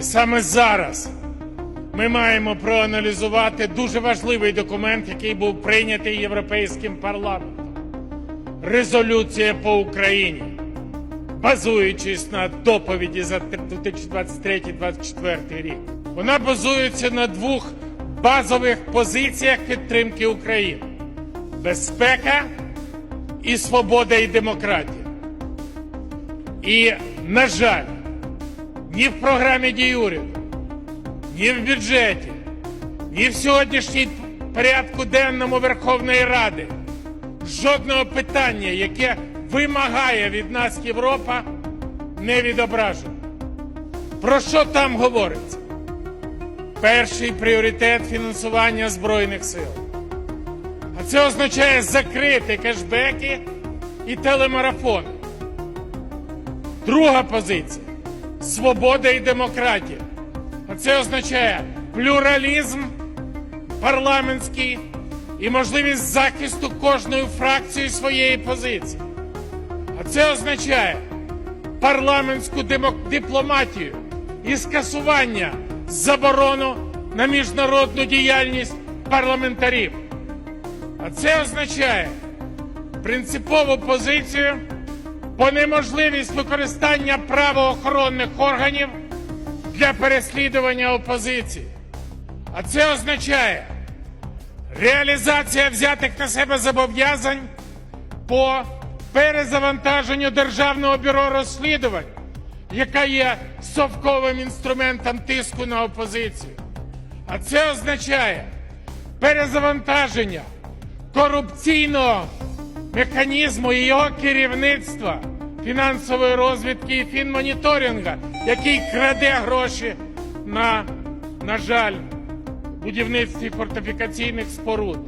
І саме зараз ми маємо проаналізувати дуже важливий документ, який був прийнятий Європейським парламентом. Резолюція по Україні, базуючись на доповіді за 2023-2024 рік. Вона базується на двох базових позиціях підтримки України: безпека і свобода і демократія. І, на жаль, ні в програмі дій уряду, ні в бюджеті, ні в сьогоднішній порядку денному Верховної Ради жодного питання, яке вимагає від нас Європа, не відображено. Про що там говориться? Перший пріоритет фінансування Збройних сил. А це означає закрити кешбеки і телемарафони. Друга позиція свобода і демократія. А це означає плюралізм парламентський і можливість захисту кожної фракції своєї позиції. А це означає парламентську дипломатію і скасування заборону на міжнародну діяльність парламентарів. А це означає принципову позицію по неможливість використання правоохоронних органів для переслідування опозиції. А це означає реалізація взятих на себе зобов'язань по перезавантаженню Державного бюро розслідувань, яка є совковим інструментом тиску на опозицію. А це означає перезавантаження корупційного механізму його керівництва фінансової розвідки і фінмоніторинга, який краде гроші на, на жаль, будівництві фортифікаційних споруд.